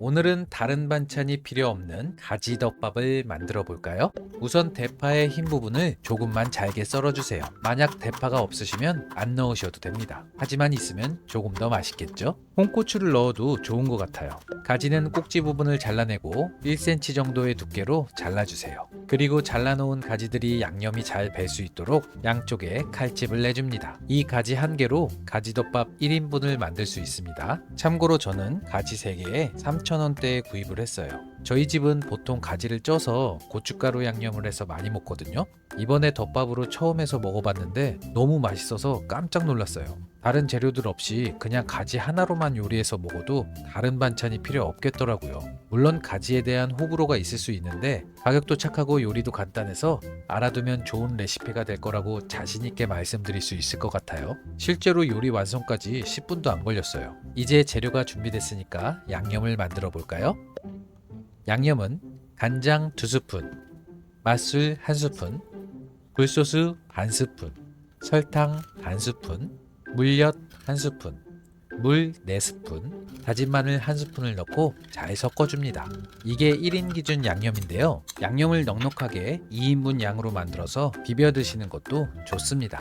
오늘은 다른 반찬이 필요 없는 가지덮밥을 만들어 볼까요? 우선 대파의 흰 부분을 조금만 잘게 썰어주세요. 만약 대파가 없으시면 안 넣으셔도 됩니다. 하지만 있으면 조금 더 맛있겠죠? 홍고추를 넣어도 좋은 것 같아요. 가지는 꼭지 부분을 잘라내고 1cm 정도의 두께로 잘라주세요. 그리고 잘라놓은 가지들이 양념이 잘 배 수 있도록 양쪽에 칼집을 내줍니다. 이 가지 한 개로 가지덮밥 1인분을 만들 수 있습니다. 참고로 저는 가지 3개에 3,000원대에 구입을 했어요. 저희 집은 보통 가지를 쪄서 고춧가루 양념을 해서 많이 먹거든요. 이번에 덮밥으로 처음 해서 먹어봤는데 너무 맛있어서 깜짝 놀랐어요. 다른 재료들 없이 그냥 가지 하나로만 요리해서 먹어도 다른 반찬이 필요 없겠더라고요. 물론 가지에 대한 호불호가 있을 수 있는데 가격도 착하고 요리도 간단해서 알아두면 좋은 레시피가 될 거라고 자신있게 말씀드릴 수 있을 것 같아요. 실제로 요리 완성까지 10분도 안 걸렸어요. 이제 재료가 준비됐으니까 양념을 만들어 볼까요? 양념은 간장 2스푼, 맛술 1스푼, 굴소스 반 스푼, 설탕 반 스푼, 물엿 한 스푼, 물 4스푼, 다진 마늘 한 스푼을 넣고 잘 섞어줍니다. 이게 1인 기준 양념인데요. 양념을 넉넉하게 2인분 양으로 만들어서 비벼 드시는 것도 좋습니다.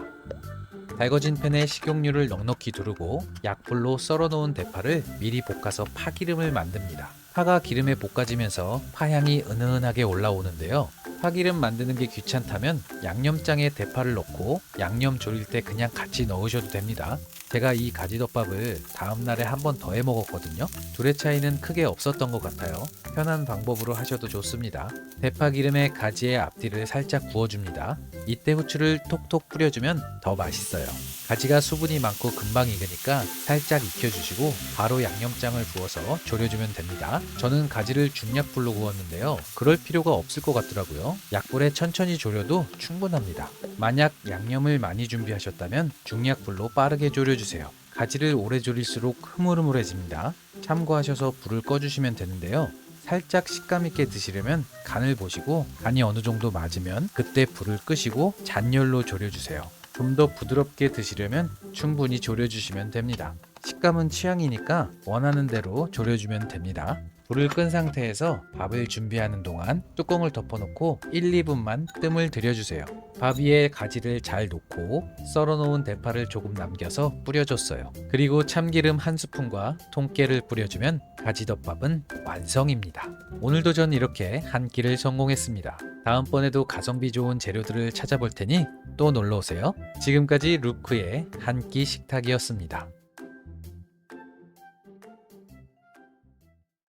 달궈진 팬에 식용유를 넉넉히 두르고 약불로 썰어놓은 대파를 미리 볶아서 파기름을 만듭니다. 파가 기름에 볶아지면서 파향이 은은하게 올라오는데요. 파기름 만드는 게 귀찮다면 양념장에 대파를 넣고 양념 졸일 때 그냥 같이 넣으셔도 됩니다. 제가 이 가지덮밥을 다음날에 한 번 더 해 먹었거든요. 둘의 차이는 크게 없었던 것 같아요. 편한 방법으로 하셔도 좋습니다. 대파 기름에 가지의 앞뒤를 살짝 구워줍니다. 이때 후추를 톡톡 뿌려주면 더 맛있어요. 가지가 수분이 많고 금방 익으니까 살짝 익혀주시고 바로 양념장을 부어서 졸여주면 됩니다. 저는 가지를 중약불로 구웠는데요. 그럴 필요가 없을 것 같더라고요. 약불에 천천히 졸여도 충분합니다. 만약 양념을 많이 준비하셨다면 중약불로 빠르게 졸여주세요. 가지를 오래 졸일수록 흐물흐물해집니다. 참고하셔서 불을 꺼주시면 되는데요. 살짝 식감 있게 드시려면 간을 보시고 간이 어느 정도 맞으면 그때 불을 끄시고 잔열로 졸여주세요. 좀 더 부드럽게 드시려면 충분히 졸여주시면 됩니다. 식감은 취향이니까 원하는 대로 졸여주면 됩니다. 불을 끈 상태에서 밥을 준비하는 동안 뚜껑을 덮어놓고 1, 2분만 뜸을 들여주세요. 밥 위에 가지를 잘 놓고 썰어놓은 대파를 조금 남겨서 뿌려줬어요. 그리고 참기름 한 스푼과 통깨를 뿌려주면 가지덮밥은 완성입니다. 오늘도 전 이렇게 한 끼를 성공했습니다. 다음번에도 가성비 좋은 재료들을 찾아볼 테니 또 놀러오세요. 지금까지 루크의 한 끼 식탁이었습니다.